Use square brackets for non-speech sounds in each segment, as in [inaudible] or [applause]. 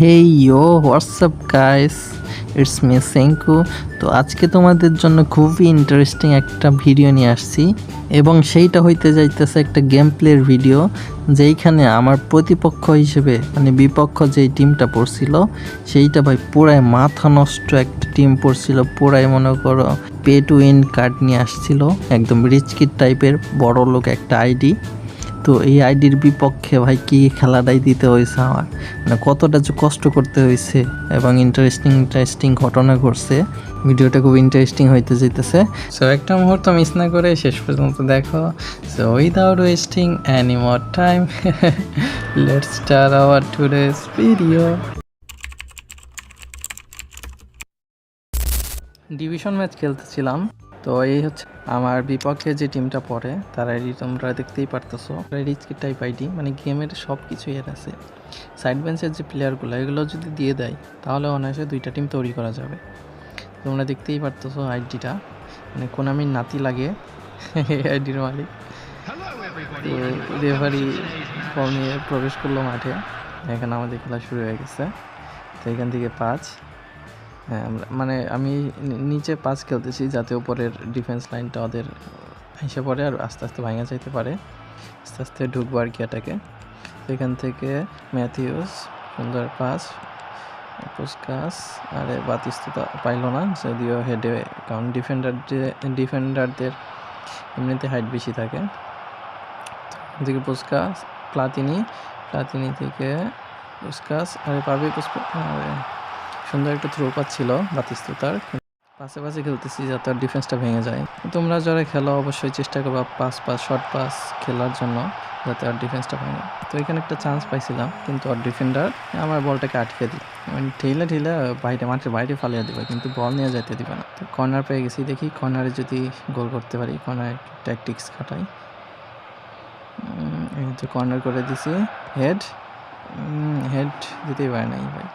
Hey yo what's up guys it's me Senku তো আজকে তোমাদের জন্য খুবই ইন্টারেস্টিং একটা ভিডিও নিয়ে আসছি, এবং সেইটা হইতে যাইতেছে একটা গেম প্লের ভিডিও যেইখানে আমার প্রতিপক্ষ হিসেবে মানে বিপক্ষ যেই টিমটা পড়ছিল, সেইটা ভাই পুরাই মাথা নষ্ট একটা টিম পড়ছিল, পুরাই মনে করো পে টু উইন কার্ড নিয়ে আসছিল, একদম রিচ কিড টাইপের বড় লোক একটা আইডি তো এই আইডির বিপক্ষে ভাই কি খেলাটাই দিতে হয়েছে আমার? মানে কতটা যে কষ্ট করতে হয়েছে এবং ইন্টারেস্টিং ইন্টারেস্টিং ঘটনা ঘটছে, ভিডিওটা খুব ইন্টারেস্টিং হইতে যেতেছে সো একটা মুহূর্ত মিস না করে শেষ পর্যন্ত দেখো। So without wasting any more time let's start our today's video division match খেলতেছিলাম। তো এই হচ্ছে আমার বিপক্ষে যে টিমটা পড়ে, তার আইডি তোমরা দেখতেই পারতেছো। রিচ টাইপ আইডি মানে গেমের সব কিছুই এর আছে। সাইড বেঞ্চের যে প্লেয়ারগুলো এগুলো যদি দিয়ে দেয়, তাহলে অনায়াসে দুইটা টিম তৈরি করা যাবে। তোমরা দেখতেই পারতেছো আইডিটা মানে কোনামির নাতি লাগে [laughs] আইডির মালিক। রেফারি ফর্ম নিয়ে প্রবেশ করল মাঠে। এখানে আমাদের খেলা শুরু হয়ে গেছে। তো এখান থেকে পাঁচ। মানে আমি নিচে পাস খেলতেছি, যাতে উপরের ডিফেন্স লাইনটা ওদের এসে পড়ে আর আস্তে আস্তে ভাঙা যাইতে পারে। আস্তে আস্তে ঢুকবো আর কি এটাকে। সেখান থেকে ম্যাথিউস, সুন্দর পাস, পুস্কাস, আরে বাতিস্ততা পাইলো না, যদিও হেডে কারণ ডিফেন্ডার ডিফেন্ডারদের এমনিতে হাইট বেশি থাকে। এদিকে পুস্কাস, প্লাতিনি প্লাতিনি থেকে পুস্কাস, আরে পাবে আরে সুন্দর একটা থ্রো পাচ্ছিল বাতিস্তুতার পাশে পাশে খেলতেছি যাতে ওর ডিফেন্সটা ভেঙে যায়। তোমরা যারা খেলো অবশ্যই চেষ্টা করবা পাস পাস শর্ট পাস খেলার জন্য যাতে ওর ডিফেন্সটা ভেঙে তো এখানে একটা চান্স পাইছিলাম, কিন্তু ওর ডিফেন্ডার আমার বলটাকে আটকে দিল। মানে ঠেলে ঠেলে বাইরে, মাঠের বাইরে ফালিয়ে দিবে, কিন্তু বল নিয়ে যেতে দিবে না। তো কর্নার পেয়ে গেছি, দেখি কর্নারে যদি গোল করতে পারি কর্নার ট্যাকটিক্স খাটাই। তো কর্নার করে দিছি। হেড হেড দিতেই পারে নাই ভাই।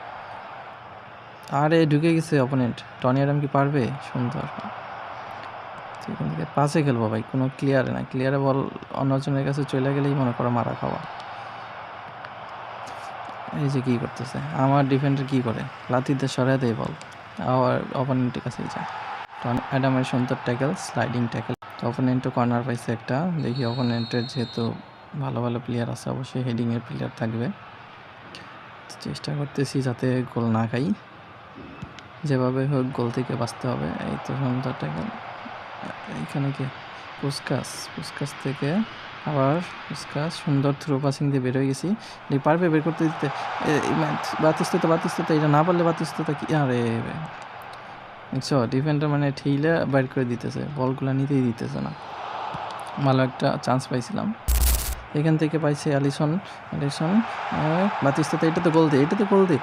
আরে, ঢুকে গেছে অপোনেন্ট টনি অ্যাডাম কি পারবে? সুন্দর। এখান থেকে পাশে খেলব ভাই, কোনো ক্লিয়ারে না ক্লিয়ারে বল অন্যজনের কাছে চলে গেলেই মনে করো মারা খাওয়া। এই যে কী করতেছে? আমার ডিফেন্ডার কি করে? লাতিতে সরাই দেয় বল। আবার অপোনেন্টের কাছেই যায় টনি অ্যাডামের সুন্দর ট্যাকেল স্লাইডিং ট্যাকেল অপোনেন্টও কর্নার পাইছে একটা। দেখি অপোনেন্টের যেহেতু ভালো ভালো প্লেয়ার আছে, অবশ্যই হেডিংয়ের প্লেয়ার থাকবে। চেষ্টা করতেছি যাতে গোল না খাই। যেভাবে হোক গোল থেকে বাঁচতে হবে, এই তো সুন্দর ট্যাকেল এইখানে কি? পুস্কাস পুস্কাস থেকে আবার পুস্কাস, সুন্দর থ্রো পাসিং দিয়ে বের হয়ে গেছি। পারবে বের করতে দিতে? বাতিস্ততা বাতিস্ততা, এটা না পারলে বাতিস্ততা কি? আরে বুঝছ ডিফেন্ডার মানে ঠেইলে বাইর করে দিতেছে, বলগুলো নিতেই দিতেছে না। ভালো একটা চান্স পাইছিলাম। এখান থেকে পাইছে অ্যালিসন অ্যালিসন বাতিস্ততা, এটা তো গোল দে, এটা তো গোল দে।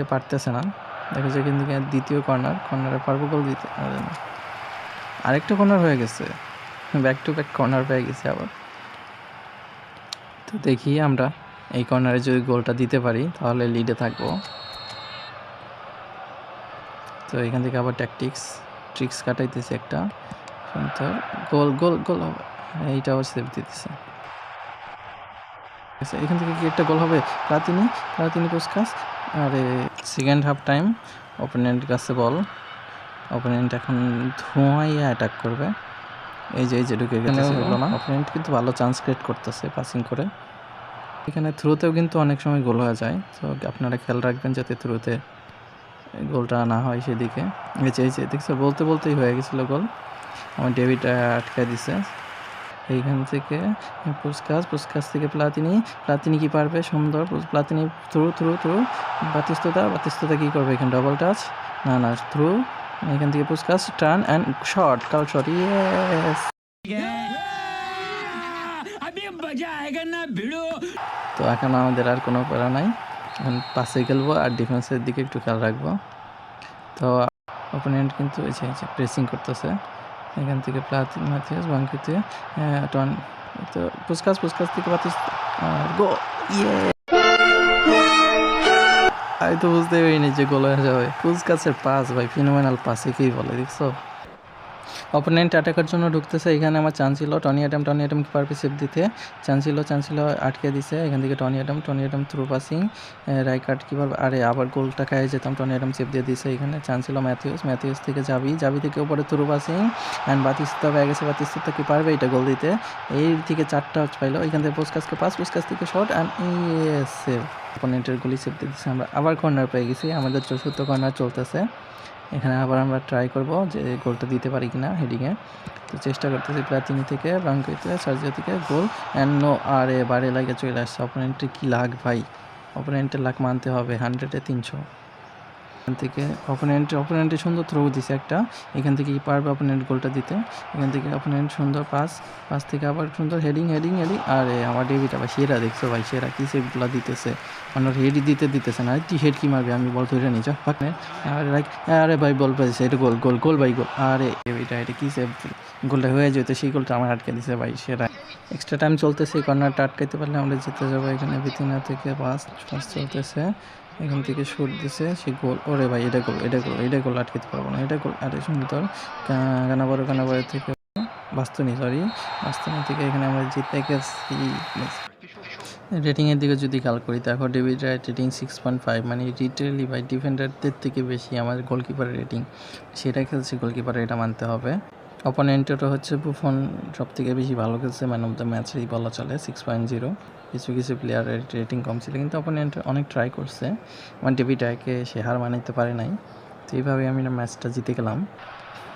সে পারতেছে না। দেখা যায় কিন্তু দ্বিতীয় কর্নার কর্নারে পারব গোল দিতে? আরেকটা কর্নার হয়ে গেছে। ব্যাক টু ব্যাক কর্নার পেয়ে গেছে আবার। তো দেখি আমরা এই কর্নারে যদি গোলটা দিতে পারি তাহলে লিডে থাকব। তো এখান থেকে আবার ট্যাকটিক্স ট্রিক্স কাটাইতেছে একটা। সুন্দর গোল গোল গোল হবে। এইটা আবার সেভ দিতেছে। আচ্ছা, এখান থেকে কি একটা গোল হবে? প্লাতিনি প্লাতিনি পুস্কাস আরে সেকেন্ড হাফ টাইম ওপোনেন্ট কাছে বল ওপোনেন্ট এখন ধোঁয়াইয়া অ্যাটাক করবে। এই যে এই যে ঢুকে গেছে বলল না। ওপোনেন্ট কিন্তু ভালো চান্স ক্রিয়েট করতেছে পাসিং করে। এখানে থ্রুতেও কিন্তু অনেক সময় গোল হয়ে যায়। তো আপনারা খেয়াল রাখবেন যাতে থ্রুতে গোলটা না হয় সেদিকে। এই যে এই যে দেখছ বলতে বলতেই হয়ে গেছিল গোল আমার ডেভিড আটকে দিছে। এইখান থেকে পুস্কাস পুস্কাস থেকে প্লাতিনি প্লাতিনি কি পারবে? সুন্দর Platini through through through. Batistuta Batistuta কি করবে এখানে? ডবল টাচ না না, থ্রু। এখান থেকে পুস্কাস টার্ন অ্যান্ড শর্ট কাল শট ইয়েস তো এখন আমাদের আর কোনো প্যারা নাই। এখন পাশে খেলব আর ডিফেন্সের দিকে একটু খেয়াল রাখব। তো অপোনেন্ট কিন্তু এই যে প্রেসিং করতেছে। এখান থেকে প্লাতি মাথিয়াস বাঙ্কিতে টন, তো পুস্কাস পুস্কাস থেকে বাতিস গো ইয়ে। আমি তো বুঝতে পারিনি যে গোল হয়ে যাবে। পুস্কাসের পাস ভাই ফিনোমেনাল পাসে একেই বলে, দেখছ? অপোনেন্ট অ্যাটাকের জন্য ঢুকতেছে, এখানে আমার চান্স ছিল টনি অ্যাডাম টনি অ্যাডাম পারবে সেভ দিতে। চান্স ছিল চান্স ছিল আটকে দিছে, এখান থেকে Tony Adam Tony Adam through passing Rijkaard কী পারবে আরে আবার গোলটা খাই যেতাম টনি অ্যাডাম সেভ দিয়ে দিছে এখানে। চান্স ছিল ম্যাথিউস ম্যাথিউস থেকে যাবি যাবি থেকে উপরে থ্রু পাসিং অ্যান্ড বাতিস্তা হয়ে গেছে বাতিস্তা কি পারবে এটা গোল দিতে? এই থেকে চারটা পাইলো, এখান থেকে পোস্কাসকে পাস পোস্কাস থেকে শট অ্যান্ড সেভ অপোনেন্টের গুলি সেভ দিচ্ছে আমরা আবার কর্নার পেয়ে গেছি। আমাদের চতুর্থ কর্নার চলতেছে। এখানে আবার আমরা ট্রাই করব যে গোলটা দিতে পারি কিনা হেডিংয়ে তো চেষ্টা করতেছি প্লাতিনি থেকে বাঙ্কিতে সার্জিও থেকে গোল অ্যান্ড নো আর এ এবারে লাগে চলে আসছে। অপোনেন্টের কী লাগ ভাই? অপোনেন্টের লাগ মানতে হবে। হান্ড্রেডে তিনশো। এখান থেকে অপোনেন্ট অপোনেন্টে সুন্দর থ্রো দিছে একটা। এখান থেকে পারবে অপোনেন্ট গোলটা দিতে। এখান থেকে অপোনেন্ট সুন্দর পাস পাস থেকে আবার সুন্দর হেডিং হেডিং হেডিং আরে, আমার ডেভিড আবার সেরা, দেখছ ভাই? সেরা কি সেগুলো দিতেছে? মানে হেডি দিতে, দিতেছে না। তুই হেড কি মারবে? আমি বল ধরে যা ফাঁকনে আরে লাইক আরে ভাই, বল পাইছে, এটা গোল গোল গোল ভাই গোল আরে এটা এটা কি সেভ গোলটা হয়ে যেত সেই গোলটা আমার আটকে দিছে ভাই, সেরা। এক্সট্রা টাইম চলতেছে কর্নারটা আটকাইতে পারলে আমরা জিতে যাব এখানে। বিতিনা থেকে পাস পাস চলতেছে। এখান থেকে শুট দিছে, সে গোল, ওরে ভাই, এটা গোল এটা গোল এটা গোল আটকাতে পারব না, এটা গোল, আরে সুন্দর কানাবারো কানাবারো থেকে, বাস্তনি সরি বাস্তনি থেকে এখানে আমরা জিতে গেছি রেটিংয়ের দিকে যদি কাল করি, দেখো David Wright rating six point five মানে রিটেলি বাই ডিফেন্ডারদের থেকে বেশি আমাদের গোলকিপারের রেটিং সেটা খেলছে গোলকিপার এটা মানতে হবে। অপোনেন্টেরও হচ্ছে বুফন সব থেকে বেশি ভালো খেলছে ম্যান অফ দ্য ম্যাচই বলা চলে সিক্স পয়েন্ট জিরো কিছু কিছু প্লেয়ারের রেটিং কম ছিল, কিন্তু অপোনেন্ট অনেক ট্রাই করছে। আমার ডেভিডাকে সে হার মানাইতে পারে নাই। তো এইভাবে আমি ম্যাচটা জিতে গেলাম।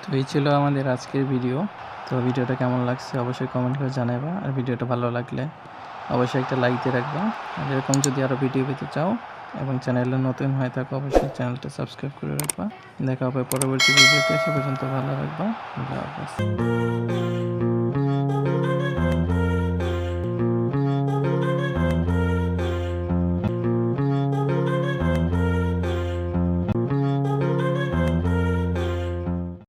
তো এই ছিল আমাদের আজকের ভিডিও তো ভিডিওটা কেমন লাগছে অবশ্যই কমেন্ট করে জানাবা আর ভিডিওটা ভালো লাগলে অবশ্যই একটা লাইক দিয়ে রাখবা। আর এরকম যদি আরও ভিডিও পেতে চাও এবং চ্যানেলে নতুন হয়ে থাকো অবশ্যই চ্যানেলটা সাবস্ক্রাইব করে রাখবা। দেখা হবে পরবর্তী ভিডিওতে, সে পর্যন্ত ভালো রাখবা আল্লাহ হাফেজ।